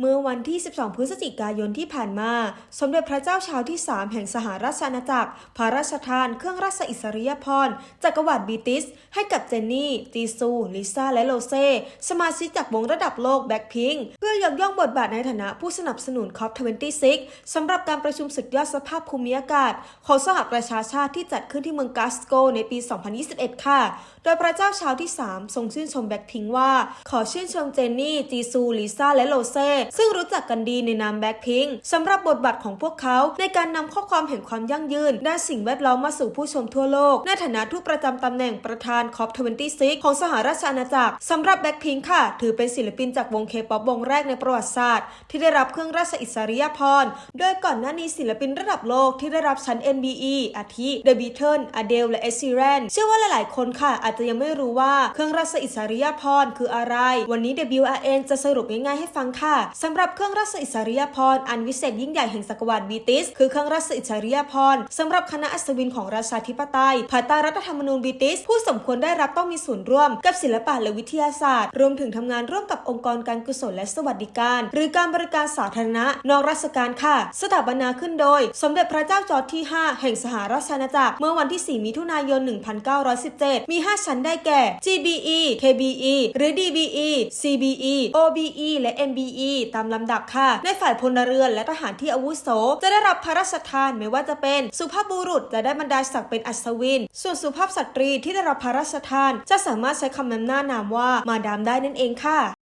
เมื่อวันที่ 12 พฤศจิกายนที่ผ่านมา สมเด็จพระเจ้าชาวที่ 3 แห่งสหราชอาณาจักร พระราชทานเครื่องราชอิสริยาภรณ์จักรวรรดิบีติส ให้กับเจนนี่ จีซู ลิซ่า และโลเซ สมาชิกจากวงระดับโลกแบ็คพิงเพื่อยกย่องบทบาทในฐานะผู้สนับสนุนคอป26สำหรับการประชุมสุดยอดสภาพภูมิอากาศ ของสหประชาชาติที่จัดขึ้นที่เมืองกาสโกในปี 2021 ค่ะ โดยพระเจ้าชาวที่ 3 ทรงชื่นชมแบ็คพิงว่า ขอชื่นชมเจนนี่ จีซู ลิซ่า และโลเซซึ่งรู้จักกันดีในนามแบ็คพิงสำหรับบทบาทของพวกเขาในการนำข้อความแห่งความยั่งยืน ด้านสิ่งแวดล้อมมาสู่ผู้ชมทั่วโลก ในฐานะทูตประจำตำแหน่งประธานคอป26ของสหราชอาณาจักรสำหรับแบ็คพิงค่ะ ถือเป็นศิลปินจากวงเคป๊อปวงแรกในประวัติศาสตร์ ที่ได้รับเครื่องราชอิสริยาภรณ์โดยก่อนหน้านี้ศิลปินระดับโลกที่ได้รับชั้น NBE อาทิ The Beatles Adele และ Ed Sheeran เชื่อว่าหลายๆ คนค่ะ อาจจะยังไม่รู้ว่าเครื่องราชอิสริยาภรณ์คืออะไร วันนี้ WRN จะสรุปง่ายๆให้ฟังค่ะสำหรับเครื่องราชอิสริยาภรณ์อันวิเศษยิ่งใหญ่แห่งจักรวาลบีติส คือเครื่องราชอิสริยาภรณ์สำหรับคณะอัศวินของราชาธิปไตยภายใต้รัฐธรรมนูญบีติส ผู้สมควรได้รับต้องมีส่วนร่วม กับศิลปะและวิทยาศาสตร์ รวมถึงทำงานร่วมกับองค์กรการกุศลและสวัสดิการ หรือการบริการสาธารณะ นอกราชการค่ะ สถาปนาขึ้นโดย สมเด็จพระเจ้าจอร์จที่ 5 แห่งสหราชอาณาจักรเมื่อวันที่ 4 มิถุนายน 1917 มี 5 ชั้นได้แก่ GBE KBE หรือ DBE CBE OBE และ MBE ตามลำดับค่ะ ในฝ่ายพลเรือนและทหารที่อาวุโส จะได้รับพระราชทานไม่ว่าจะเป็นสุภาพบุรุษจะได้บรรดาศักดิ์เป็นอัศวิน ส่วนสุภาพสตรีที่ได้รับพระราชทาน จะสามารถใช้คำนำหน้านามว่ามาดามได้นั่นเองค่ะ